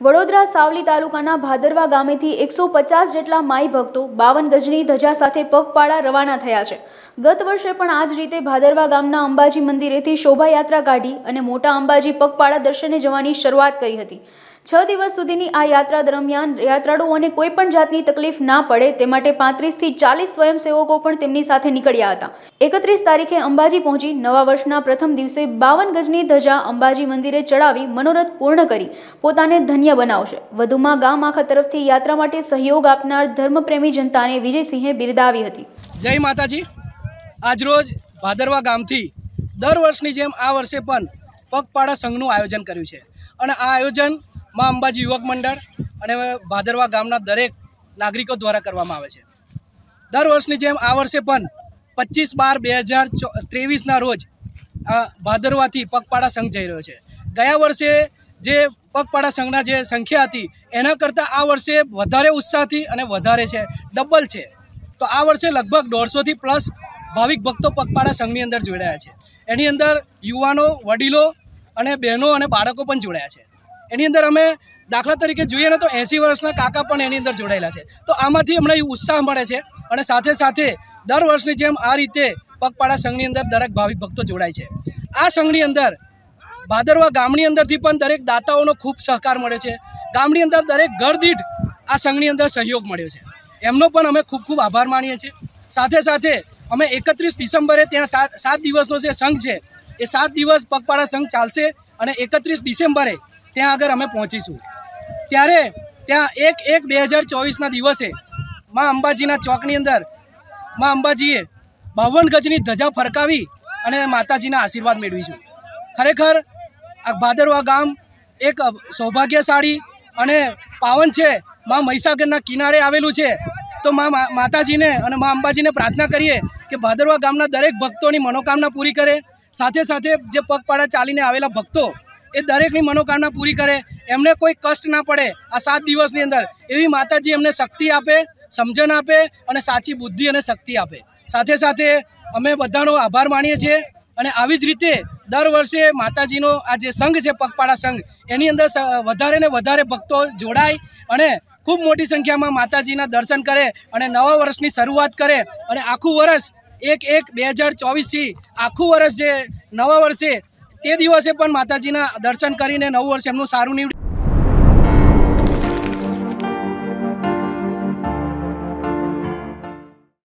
વડોદરા સાવલી તાલુકાના ભાદરવા ગામેથી એકસો પચાસ જેટલા માઈ ભક્તો બાવન ગજની ધજા સાથે પગપાળા રવાના થયા છે. ગત વર્ષે પણ આ જ રીતે ભાદરવા ગામના અંબાજી મંદિરેથી શોભાયાત્રા કાઢી અને મોટા અંબાજી પગપાળા દર્શને જવાની શરૂઆત કરી હતી. છ દિવસ સુધીની આ યાત્રા દરમિયાન યાત્રાળુઓને કોઈ પણ જાતની તકલીફ ના પડે તે માટે પાંત્રીસથી ચાલીસ સ્વયંસેવકો પણ તેમની સાથે નીકળ્યા હતા. એકત્રીસ તારીખે અંબાજી પહોંચી નવા વર્ષના પ્રથમ દિવસે બાવન ગજની ધજા અંબાજી મંદિરે ચડાવી મનોરથ પૂર્ણ કરી પોતાને ધન્ય બનાવશે. વધુમાં ગામ આખા તરફથી યાત્રા માટે સહયોગ આપનાર ધર્મપ્રેમી જનતાને વિજયસિંહે બિરદાવી હતી. જય માતાજી. આજરોજ ભાદરવા ગામથી દર વર્ષની જેમ આ વર્ષે પણ પગપાળા સંઘનું આયોજન કર્યું છે. અને આ આયોજન મા અંબાજી યુવક મંડળ અને ભાદરવા ગામના દરેક નાગરિકો દ્વારા કરવામાં આવે છે. દર વર્ષની જેમ આ વર્ષે પણ પચીસ બાર બે હજાર ત્રેવીસના રોજ ભાદરવાથી પગપાળા સંઘ જઈ રહ્યો છે. ગયા વર્ષે જે પગપાળા સંઘના જે સંખ્યા હતી, એના કરતાં આ વર્ષે વધારે ઉત્સાહથી અને વધારે છે, ડબલ છે. તો આ વર્ષે લગભગ દોઢસોથી પ્લસ ભાવિક ભક્તો પગપાળા સંઘની અંદર જોડાયા છે. એની અંદર યુવાનો, વડીલો અને બહેનો અને બાળકો પણ જોડાયા છે. એની અંદર અમે દાખલા તરીકે જોઈએ ને તો એંસી વર્ષના કાકા પણ એની અંદર જોડાયેલા છે. તો આમાંથી અમને ઉત્સાહ મળે છે અને સાથે સાથે દર વર્ષની જેમ આ રીતે પગપાળા સંઘની અંદર દરેક ભાવિક ભક્તો જોડાય છે. આ સંઘની અંદર ભાદરવા ગામની અંદરથી પણ દરેક દાતાઓનો ખૂબ સહકાર મળ્યો છે. ગામની અંદર દરેક ઘર દીઠ આ સંઘની અંદર સહયોગ મળ્યો છે. એમનો પણ અમે ખૂબ ખૂબ આભાર માનીએ છીએ. સાથે સાથે અમે એકત્રીસ ડિસેમ્બરે ત્યાં સાત સાત દિવસનો જે સંઘ છે, એ સાત દિવસ પગપાળા સંઘ ચાલશે અને એકત્રીસ ડિસેમ્બરે ત્યાં આગળ અમે પહોંચીશું. ત્યારે ત્યાં એક એક બે હજાર ચોવીસના દિવસે મા અંબાજીના ચોકની અંદર મા અંબાજીએ બાવન ગજની ધજા ફરકાવી અને માતાજીના આશીર્વાદ મેળવીશું. ખરેખર આ ભાદરવા ગામ એક સૌભાગ્યશાળી અને પાવન છે, મા મહીસાગરના કિનારે આવેલું છે, તો મા માતાજીને અને મા અંબાજીને પ્રાર્થના કરીએ કે ભાદરવા ગામના દરેક ભક્તોની મનોકામના પૂરી કરે. સાથે સાથે જે પગપાળા ચાલીને આવેલા ભક્તો એ દરેકની મનોકામના પૂરી કરે. એમને કોઈ કષ્ટ ના પડે આ સાત દિવસની અંદર. એવી માતાજી એમને શક્તિ આપે, સમજણ આપે અને સાચી બુદ્ધિ અને શક્તિ આપે. સાથે સાથે અમે બધાનો આભાર માનીએ છીએ અને આવી જ રીતે દર વર્ષે માતાજીનો આ જે સંઘ છે, પગપાળા સંઘ, એની અંદર વધારે ને વધારે ભક્તો જોડાય અને ખૂબ મોટી સંખ્યામાં માતાજીના દર્શન કરે અને નવા વર્ષની શરૂઆત કરે અને આખું વર્ષ એક એક બે હજાર ચોવીસથી આખું વર્ષ જે નવા વર્ષે તે દિવસે પણ માતાજીના દર્શન કરીને નવું વર્ષ એમનું સારું નીવડે